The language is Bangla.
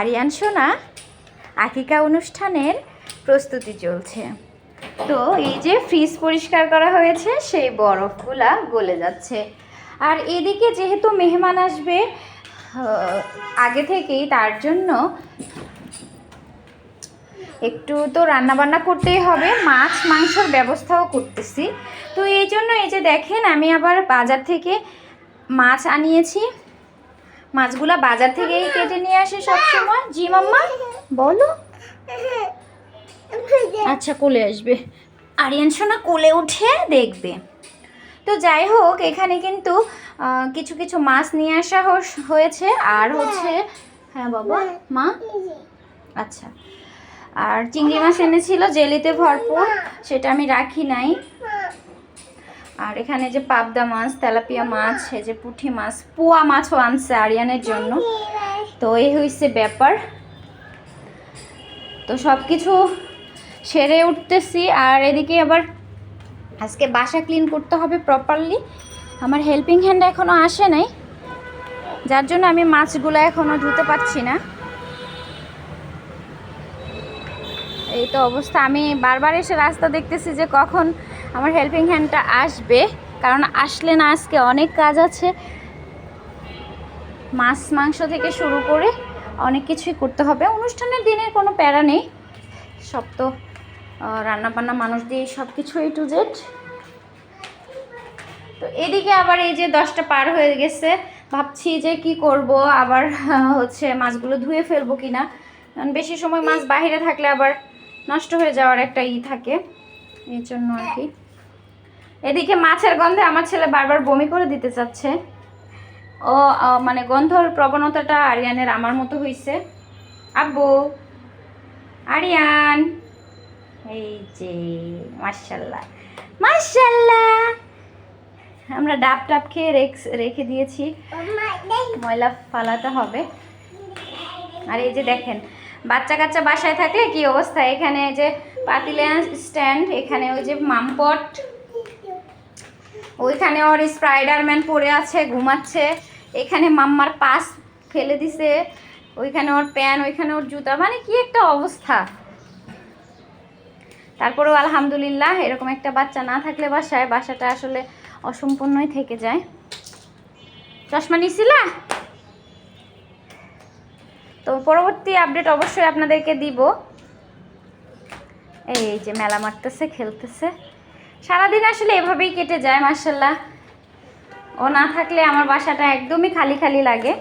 আরিয়ান, সোনা, আকিকা অনুষ্ঠানের প্রস্তুতি চলছে। তো এই যে ফ্রিজ পরিষ্কার করা হয়েছে, সেই বরফগুলা গলে যাচ্ছে। আর এদিকে যেহেতু মেহমান আসবে আগে থেকেই তার জন্য একটু তো রান্নাবান্না করতেই হবে, মাছ, মাংসর ব্যবস্থাও করতেছি। তো এই জন্য এই যে দেখেন, আমি আবার বাজার থেকে মাছ আনিয়েছি। মাছগুলা বাজার থেকেই কেটে নিয়ে আসে সবসময়। জি, মাম্মা? বলো। আচ্ছা কোলে আসবে। আরিয়ান সোনা কোলে উঠে দেখবে। তো যাই হোক, এখানে কিন্তু কিছু কিছু মাছ নিয়ে আসা হয়েছে। আর হচ্ছে হ্যাঁ বাবা, মা? আচ্ছা। আর চিংড়ি মাছ এনেছিল, জেলিতে ভরপুর। সেটা আমি রাখি নাই। আর এখানে যে পাবদা মাছ, তেলাপিয়া মাছ, এই যে পুঁটি মাছ, পোয়া মাছও আনছে আরিয়ানের জন্য। তো এই হয়েছে ব্যাপার। তো সব কিছু সেরে উঠতেছি আর এদিকে আবার আজকে বাসা ক্লিন করতে হবে প্রপারলি আমার হেল্পিং হ্যান্ড এখনও আসে নাই। যার জন্য আমি মাছগুলো এখনও ধুতে পারছি না। এই তো অবস্থা। আমি বারবার এসে রাস্তা দেখতেছি যে কখন আমার হেল্পিং হ্যান্ডটা আসবে, কারণ আসলে না, আজকে অনেক কাজ আছে। মাছ, মাংস থেকে শুরু করে অনেক কিছুই করতে হবে। অনুষ্ঠানের দিনের কোনো প্যারা নেই। সব তো রান্না বান্না মানুষ দিয়ে সব কিছু টু জেড তো এদিকে আবার এই যে দশটা পার হয়ে গেছে। ভাবছি যে কি করব, আবার, হচ্ছে মাছগুলো ধুয়ে ফেলব কিনা। কারণ বেশি সময় মাছ বাইরে থাকলে আবার নষ্ট হয়ে যাওয়ার একটা ই থাকে। এই জন্য আর কি। এদিকে মাছের গন্ধে আমার ছেলে বারবার বমি করে দিতে চাচ্ছে। ও মানে গন্ধর প্রবণতাটা আরিয়ানের আমার মতো হয়েছে আব্বু, আরিয়ান। এই যে মার্শাল্লাহ মার্শাল্লাহ আমরা ডাব টাব খেয়ে রেখ- রেখে দিয়েছি। ময়লা ফালাতে হবে। আর এই যে দেখেন বাচ্চা কাচ্চা বাসায় থাকলে কি অবস্থা? এখানে যে পাতিলেন স্ট্যান্ড এখানে ওই যে মামপট, ওইখানে ওর স্পাইডারম্যান পড়ে আছে, ঘুমাচ্ছে। এখানে মাম্মার পাস ফেলে দিছে, ওইখানে ওর প্যান ওইখানে ওর জুতা মানে কি একটা অবস্থা। তারপরেও আলহামদুলিল্লাহ, এরকম একটা বাচ্চা না থাকলে বাসায়, বাসাটা আসলে অসম্পূর্ণই থেকে যায়। চশমা নিছিলা? তো পরবর্তী আপডেট অবশ্যই আপনাদেরকে দিব। এই যে মেলা মারতেছে, খেলতেছে। সারাদিন আসলে এভাবেই কেটে যায় মার্শাল্লাহ ও না থাকলে আমার বাসাটা একদমই খালি খালি লাগে।